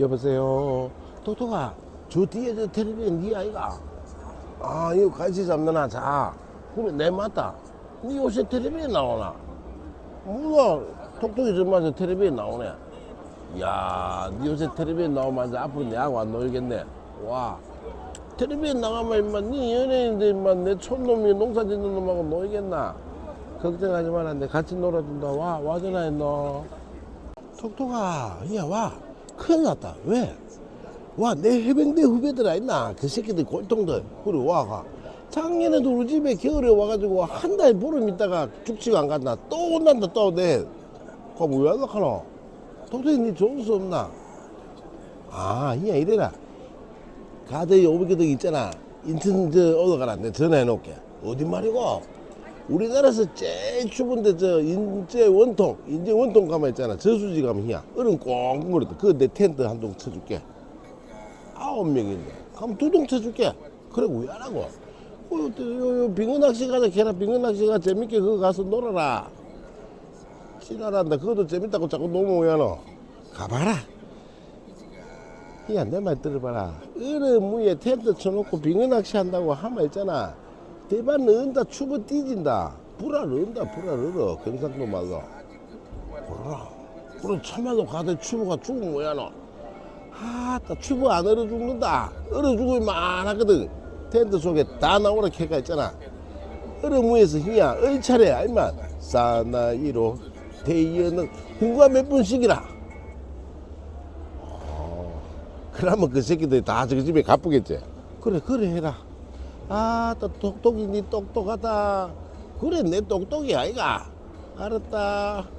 여보세요. 똑똑아, 저 뒤에 저 텔레비전 니 아이가? 아, 이거 같이 잡느나 자. 그래, 내 맞다. 니 요새 텔레비전 나오나? 몰라. 똑똑이 정말 텔레비전 나오네. 야, 니 요새 텔레비전 나오면 앞으로 내하고 안 놀겠네. 와. 텔레비전 나가면 임마 니 연예인들 임마 내 촌놈이 농사 짓는 놈하고 놀겠나? 걱정하지 마라. 내 같이 놀아준다. 와, 와전화 했노. 톡톡아, 야, 와. 큰일 났다. 왜? 와, 내 해병대 후배들 아있나? 그 새끼들 골통들. 그래, 와가. 작년에도 우리 집에 겨울에 와가지고 한 달 보름 있다가 죽지가 안 간다. 또 온단다, 또 내. 그거 왜 연락하노? 톡톡이 니 좋은 수 없나? 아, 야, 이래라. 가드에 500개도 있잖아. 인천 저 얻어가라. 내가 전화해 놓을게. 어디 말이고? 우리나라에서 제일 추운데 저 인제 원통, 인제 원통 가만 있잖아. 저수지 가면 희야. 얼음 꽁꽁 거렸다. 그거 내 텐트 한 동 쳐줄게. 아홉 명인데. 그럼 두 동 쳐줄게. 그래, 왜안 하고? 어, 또 요, 요, 빙어 낚시 가자. 걔라 빙어 낚시 가 재밌게 그거 가서 놀아라. 지랄한다. 그것도 재밌다고 자꾸 너무 왜 하노? 가봐라. 야, 내 말 들어봐라. 얼음 위에 텐트 쳐놓고 빙어 낚시 한다고 하면 있잖아. 대만 넣은다, 추버 뒤진다. 불알 넣은다, 불알 넣어. 경상도 말로. 불알. 그럼 참말로 가대 추버가 죽은 거야, 너. 아따, 추버 안 얼어 죽는다. 얼어 죽으면 많하거든. 텐트 속에 다 나오라 캐가 있잖아. 얼음 위에서 희야, 얼 차례, 알만. 사나이로 대이어는 hun가 몇 분씩이라. 그러면 그 새끼들이 다 저기 집에 가쁘겠지. 그래, 그래 해라. 아, 또 똑똑이 니 똑똑하다. 그래, 내 똑똑이 아이가. 알았다.